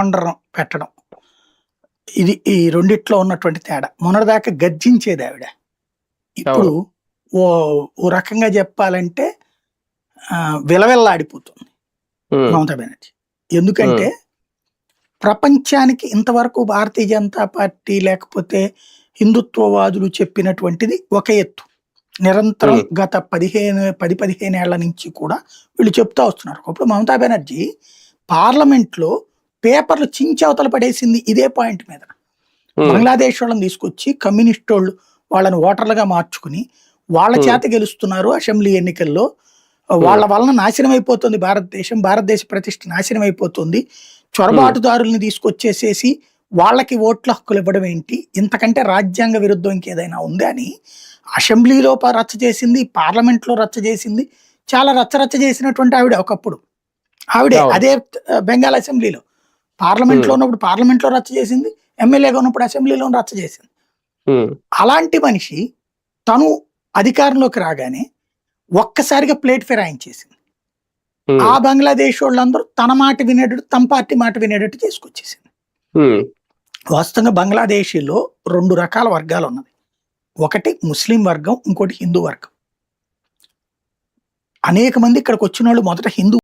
కొండరం పెట్టడం. ఇది ఈ రెండిట్లో ఉన్నటువంటి తేడా. మొన్నటిదాకా గర్జించేది ఆవిడ. ఇప్పుడు ఓ ఓ రకంగా చెప్పాలంటే విలవిల్లాడిపోతుంది మమతా బెనర్జీ. ఎందుకంటే ప్రపంచానికి ఇంతవరకు భారతీయ జనతా పార్టీ లేకపోతే హిందుత్వవాదులు చెప్పినటువంటిది ఒక ఎత్తు. నిరంతరం. గత పదిహేను పది పదిహేను ఏళ్ళ నుంచి కూడా వీళ్ళు చెప్తా వస్తున్నారు. అప్పుడు మమతా బెనర్జీ పార్లమెంట్లో పేపర్లు చించవతల పడేసింది ఇదే పాయింట్ మీద. బంగ్లాదేశ్ వాళ్ళని తీసుకొచ్చి కమ్యూనిస్ట్ వాళ్ళు వాళ్ళని ఓటర్లుగా మార్చుకుని వాళ్ళ. చేత గెలుస్తున్నారు అసెంబ్లీ ఎన్నికల్లో. వాళ్ళ వలన నాశనం అయిపోతుంది భారతదేశం. భారతదేశ ప్రతిష్ట నాశనం అయిపోతుంది చొరబాటుదారుల్ని తీసుకొచ్చేసేసి వాళ్ళకి ఓట్ల హక్కులు ఇవ్వడం ఏంటి? ఇంతకంటే రాజ్యాంగ విరుద్ధం ఇంకేదైనా ఉందా అని అసెంబ్లీలో రచ్చ చేసింది పార్లమెంట్లో రచ్చ చేసింది చాలా రచ్చ రచ్చ చేసినటువంటి ఆవిడ ఒకప్పుడు. ఆవిడే. అదే బెంగాల్ అసెంబ్లీలో. పార్లమెంట్లో Hmm. ఉన్నప్పుడు పార్లమెంట్లో రచ్చ చేసింది ఎమ్మెల్యేగా ఉన్నప్పుడు అసెంబ్లీలో రచ్చ చేసింది. ఉమ్, అలాంటి మనిషి తను అధికారంలోకి రాగానే ఒక్కసారిగా ప్లేట్ ఫిరాయించేసింది. ఉమ్, ఆ బంగ్లాదేశ్ వాళ్ళందరూ తన మాట వినేటట్టు తమ పార్టీ మాట వినేటట్టు చేసుకొచ్చేసింది. వాస్తవంగా బంగ్లాదేశీలో రెండు రకాల వర్గాలు ఉన్నది ఒకటి ముస్లిం వర్గం ఇంకోటి హిందూ వర్గం. అనేక మంది ఇక్కడికి వచ్చిన వాళ్ళు మొదట హిందూ